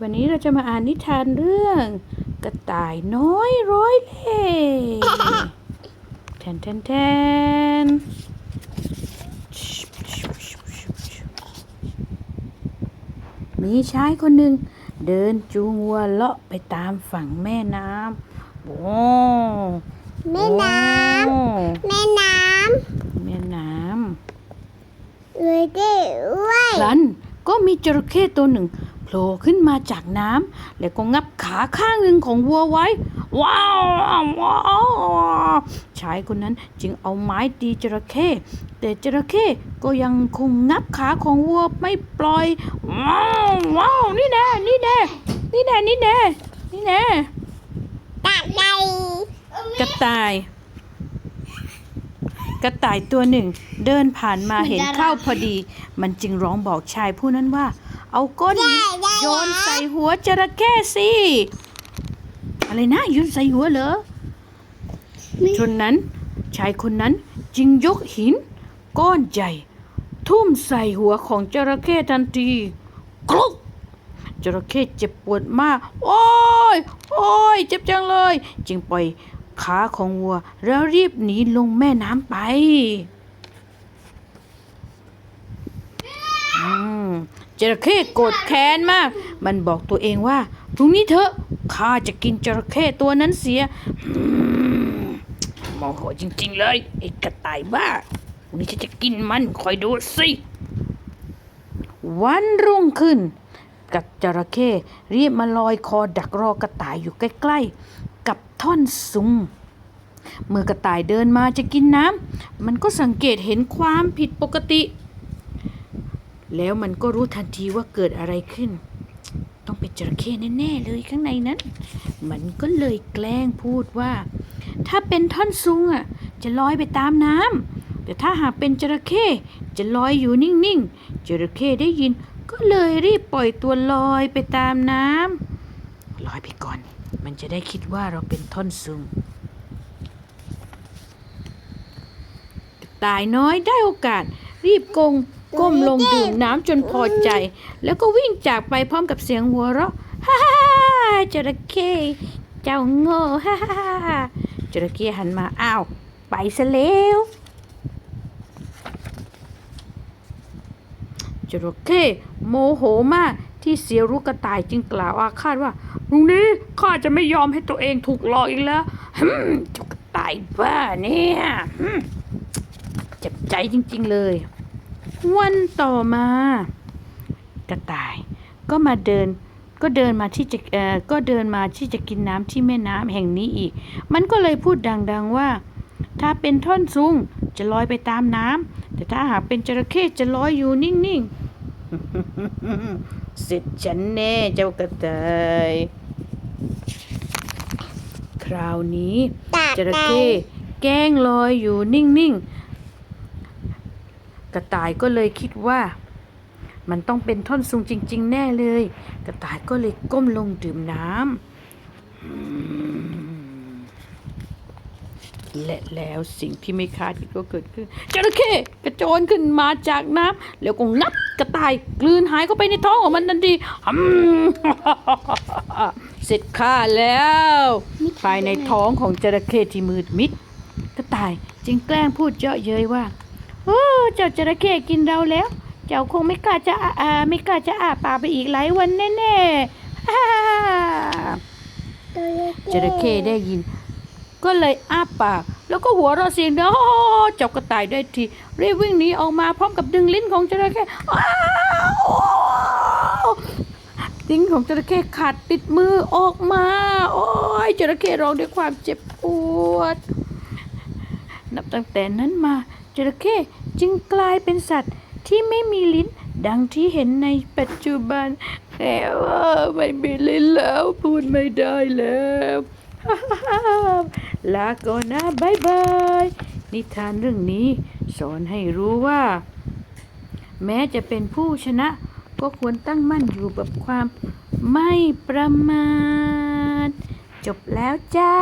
วันนี้เราจะมาอ่านนิทานเรื่อง กระต่ายน้อยร้อยเล่ห์แทนแทนแทนมีชายคนหนึ่งเดินจูงวัวเลาะไปตามฝั่งแม่น้ำโอ้แม่น้โอ้ำแม่น้แม่น้ำำเลยด้วยพลันก็มีจระเข้ตัวหนึ่ง โผล่ขึ้นมาจากน้ำแล้วก็งับขาข้างหนึ่งของวัวไว้ ว้าวว้าวชายคนนั้นจึงเอาไม้ตีจระเข้แต่จระเข้ก็ยังคงงับขาของวัวไม่ปล่อย ว้าวว้าวนี่แน่นี่แน่นี่แน่นี่แน่นี่แน่ตะไคร้กระต่ายกระต่ายตัวหนึ่ง เดินผ่านมาเห็นเข้าพอดี มันจึงร้องบอกชายผู้นั้นว่า เอาก้อนหินโยนใส่หัวจระเข้สิอะไรนะโยนใส่หัวเหรอชนนั้นชายคนนั้นจึงยกหิน ก้อนใหญ่ ทุ่มใส่หัวของจระเข้ทันทีกรุกจระเข้เจ็บปวดมาก โอ้ย โอ้ย เจ็บจังเลย จึงปล่อยขาของวัว แล้วรีบหนีลงแม่น้ำไป อืม จระเข้โกรธแค้นมาก มันบอกตัวเองว่าพรุ่งนี้เถอะข้าจะกินจระเข้ตัวนั้นเสียมโมโหจริง ๆ เลยไอ้กระต่ายบ้าพรุ่งนี้ฉันจะกินมันคอยดูสิวันรุ่งขึ้นกับจระเข้รีบมาลอยคอดักรอกระต่ายอยู่ใกล้ๆ กับท่อนซุงเมื่อกระต่ายเดินมาจะกินน้ำมันก็สังเกตเห็นความผิดปกติ แล้วมันก็รู้ทันทีว่าเกิดอะไรขึ้น ต้องเป็นจระเข้แน่ๆเลยข้างในนั้น มันก็เลยแกล้งพูดว่า ถ้าเป็นท่อนซุงอะจะลอยไปตามน้ำแต่ถ้าหากเป็นจระเข้จะลอยอยู่นิ่งๆจระเข้ได้ยิน ก็เลยรีบปล่อยตัวลอยไปตามน้ำลอยไปก่อน มันจะได้คิดว่าเราเป็นท่อนซุงตายน้อยได้โอกาสรีบกง ก้มลงดื่มน้ำจนพอใจ แล้วก็วิ่งจากไปพร้อมกับเสียงหัวเราะฮ่าฮ่าฮ่าจระเข้เจ้าโง่ฮ่าฮ่าฮ่าจระเข้หันมาอ้าวไปซะแล้วจระเข้โมโหมากที่เสียรู้กระต่ายจึงกล่าวอาฆาตว่าพรุ่งนี้ข้าจะไม่ยอมให้ตัวเองถูกหลอกอีกแล้วฮึมเจ้ากระต่ายบ้าเนี่ยเจ็บใจจริง ๆ เลย วันต่อมา กระต่าย ก็มาเดิน ก็เดินมาที่จะเอ่อก็เดินมาที่จะกินน้ำที่แม่น้ำแห่งนี้อีก มันก็เลยพูดดังๆว่า ถ้าเป็นท่อนซุงจะลอยไปตามน้ำแต่ถ้าหากเป็นจระเข้จะลอยอยู่นิ่งๆเสร็จฉันแน่เจ้ากระต่ายคราวนี้ตะจระไคร้เข้แกล้งลอยอยู่นิ่งๆ กระต่ายก็เลยคิดว่า มันต้องเป็นท่อนซุงจริง ๆ แน่เลย กระต่ายก็เลยก้มลงดื่มน้ำและแล้วสิ่งที่ไม่คาดคิดก็เกิดขึ้นจระเข้กระโจนขึ้นมาจากน้ำแล้วก็งับกระต่ายกลืนหายเข้าไปในท้องของมันทันทีเสร็จข้าแล้ว ภายในท้องของจระเข้ที่มืดมิดกระต่ายจึงแกล้งพูดเยาะเย้ยว่า โอ้เจ้าจระเข้กินเราแล้ว เจ้าคงไม่กล้าจะอาอาไม่กล้าจะอาปากไปอีกหลายวันแน่ๆฮ่าจระเข้ได้ยิน ก็เลยอ้าปาก แล้วก็หัวเราะเสียงดังโอ้เจ้ากระต่ายได้ทีรีบวิ่งหนีออกมาพร้อมกับดึงลิ้นของจระเข้อ้าวลิ้นของจระเข้ขาดติดมือออกมา โอ้ยจระเข้ร้องด้วยความเจ็บปวด นับตั้งแต่นั้นมา จระเข้จึงกลายเป็นสัตว์ที่ไม่มีลิ้นดังที่เห็นในปัจจุบันแต่ว่าไม่มีลิ้นแล้วพูดไม่ได้แล้วลาก่อนนะบายบาย นิทานเรื่องนี้สอนให้รู้ว่า แม้จะเป็นผู้ชนะ ก็ควรตั้งมั่นอยู่กับความไม่ประมาท จบแล้วจ้า